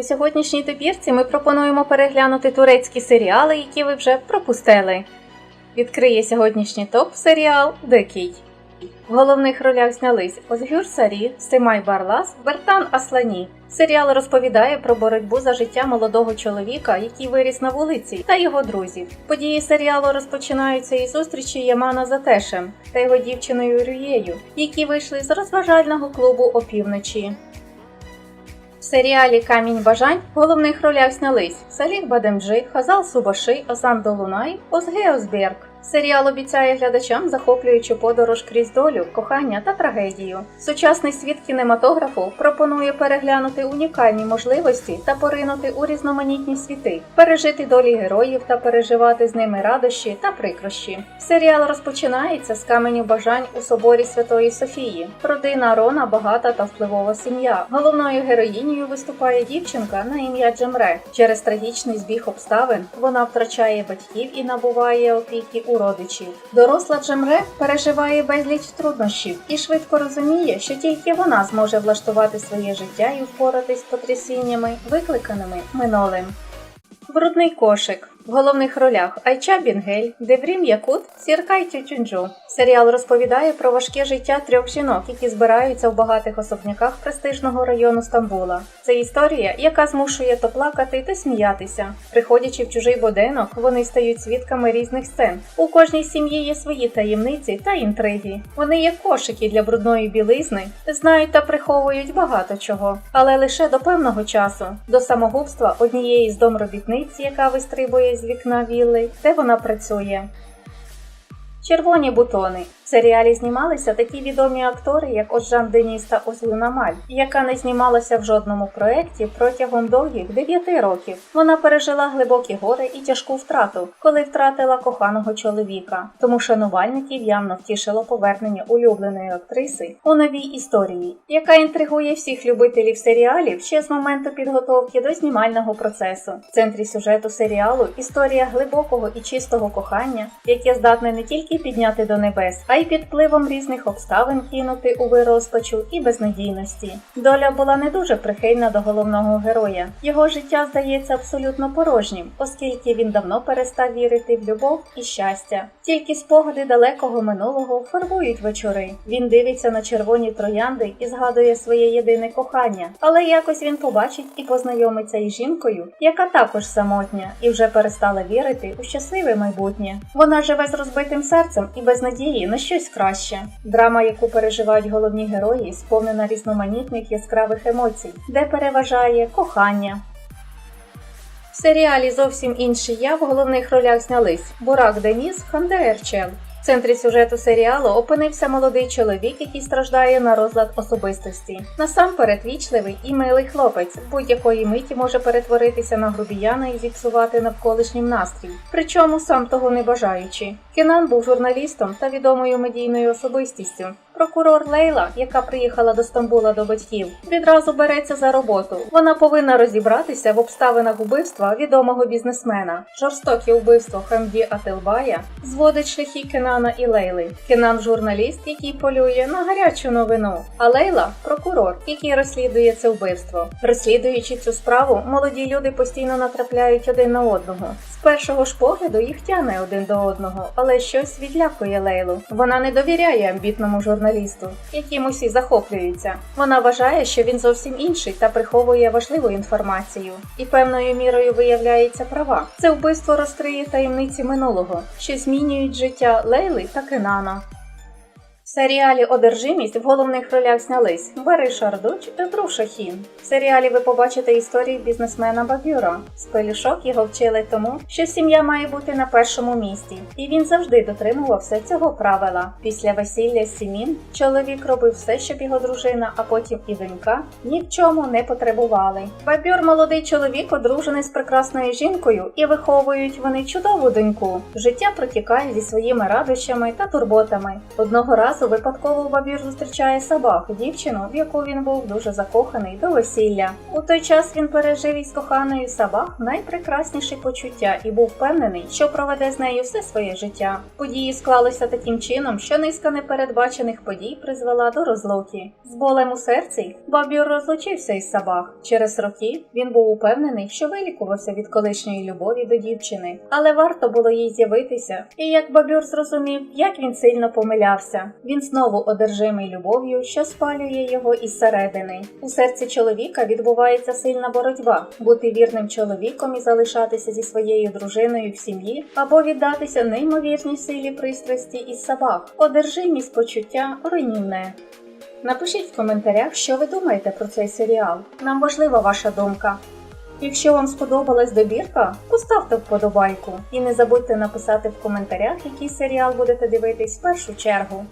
У сьогоднішній добірці ми пропонуємо переглянути турецькі серіали, які ви вже пропустили. Відкриє сьогоднішній топ серіал Дикий. В головних ролях знялись Озгюр Сарі, Симай Барлас, Бертан Аслані. Серіал розповідає про боротьбу за життя молодого чоловіка, який виріс на вулиці, та його друзів. Події серіалу розпочинаються із зустрічі Ямана з Атешем та його дівчиною Рюєю, які вийшли з розважального клубу опівночі. В серіалі Камінь бажань в головних ролях знялись Салік Бадемджи, Хазал Субаши, Озан Долунай, Озге Озберг. Серіал обіцяє глядачам захоплюючу подорож крізь долю, кохання та трагедію. Сучасний світ кінематографу пропонує переглянути унікальні можливості та поринути у різноманітні світи, пережити долі героїв та переживати з ними радощі та прикрощі. Серіал розпочинається з каменю бажань у соборі Святої Софії. Родина Рона багата та впливова сім'я. Головною героїнею виступає дівчинка на ім'я Джемре. Через трагічний збіг обставин вона втрачає батьків і набуває опіки у родичів. Доросла Джемре переживає безліч труднощів і швидко розуміє, що тільки вона зможе влаштувати своє життя і впоратись з потрясіннями, викликаними минулим. Брудний кошик. В головних ролях Айча Бінгель, Деврім Якут, Сіркай Тютюнджу. Серіал розповідає про важке життя трьох жінок, які збираються в багатих особняках престижного району Стамбула. Це історія, яка змушує то плакати, то сміятися. Приходячи в чужий будинок, вони стають свідками різних сцен. У кожній сім'ї є свої таємниці та інтриги. Вони як кошики для брудної білизни, знають та приховують багато чого, але лише до певного часу, до самогубства однієї з домробітниць, яка вистрибує з вікна вілли, де вона працює. Червоні бутони. Серіалі знімалися такі відомі актори, як Оджан Деніс та Озлуна Маль, яка не знімалася в жодному проєкті протягом довгих 9 років. Вона пережила глибокі гори і тяжку втрату, коли втратила коханого чоловіка. Тому шанувальників явно втішило повернення улюбленої актриси у новій історії, яка інтригує всіх любителів серіалів ще з моменту підготовки до знімального процесу. В центрі сюжету серіалу історія глибокого і чистого кохання, яке здатне не тільки підняти до небес, а й під впливом різних обставин кинути у вирозпачу і безнадійності. Доля була не дуже прихильна до головного героя. Його життя здається абсолютно порожнім, оскільки він давно перестав вірити в любов і щастя. Тільки спогади далекого минулого фарбують вечори. Він дивиться на червоні троянди і згадує своє єдине кохання, але якось він побачить і познайомиться із жінкою, яка також самотня і вже перестала вірити у щасливе майбутнє. Вона живе з розбитим серцем і без надії на щось краще. Драма, яку переживають головні герої, сповнена різноманітних яскравих емоцій, де переважає кохання. В серіалі зовсім інший я в головних ролях знялись Бурак Деніс, Ханде Ерчел. В центрі сюжету серіалу опинився молодий чоловік, який страждає на розлад особистості. Насамперед вічливий і милий хлопець, будь-якої миті може перетворитися на грубіяна і зіпсувати навколишнім настрій, причому сам того не бажаючи. Кенан був журналістом та відомою медійною особистістю. Прокурор Лейла, яка приїхала до Стамбула до батьків, відразу береться за роботу. Вона повинна розібратися в обставинах вбивства відомого бізнесмена. Жорстоке вбивство Хамді Ателбая зводить шляхи Кенана і Лейли. Кенан журналіст, який полює на гарячу новину. А Лейла прокурор, який розслідує це вбивство. Розслідуючи цю справу, молоді люди постійно натрапляють один на одного. З першого ж погляду їх тяне один до одного, але щось відлякує Лейлу. Вона не довіряє амбітному журналісту, яким усі захоплюються. Вона вважає, що він зовсім інший та приховує важливу інформацію, і певною мірою виявляється права. Це вбивство розкриє таємниці минулого, що змінюють життя Лейли та Кенана. В серіалі Одержимість в головних ролях знялись Бари Шардуч та Друг Шахін. В серіалі ви побачите історію бізнесмена Бабюра. З пелюшок його вчили тому, що сім'я має бути на першому місці, і він завжди дотримувався цього правила. Після весілля Сімін чоловік робив все, щоб його дружина, а потім і донька ні в чому не потребували. Бабюр молодий чоловік одружений з прекрасною жінкою, і виховують вони чудову доньку. Життя протікає зі своїми радощами та турботами. Одного разу разу випадково Бабір зустрічає Сабах, дівчину, в яку він був дуже закоханий до весілля. У той час він пережив із коханою Сабах найпрекрасніші почуття і був впевнений, що проведе з нею все своє життя. Події склалися таким чином, що низка непередбачених подій призвела до розлуки. З болем у серці Бабір розлучився із Сабах. Через роки він був упевнений, що вилікувався від колишньої любові до дівчини, але варто було їй з'явитися. І як Бабюр зрозумів, як він сильно помилявся. Він знову одержимий любов'ю, що спалює його із середини. У серці чоловіка відбувається сильна боротьба бути вірним чоловіком і залишатися зі своєю дружиною в сім'ї, або віддатися неймовірній силі пристрасті із собак. Одержимість почуття руйнівне. Напишіть в коментарях, що ви думаєте про цей серіал. Нам важлива ваша думка. Якщо вам сподобалась добірка, поставте вподобайку і не забудьте написати в коментарях, який серіал будете дивитись в першу чергу.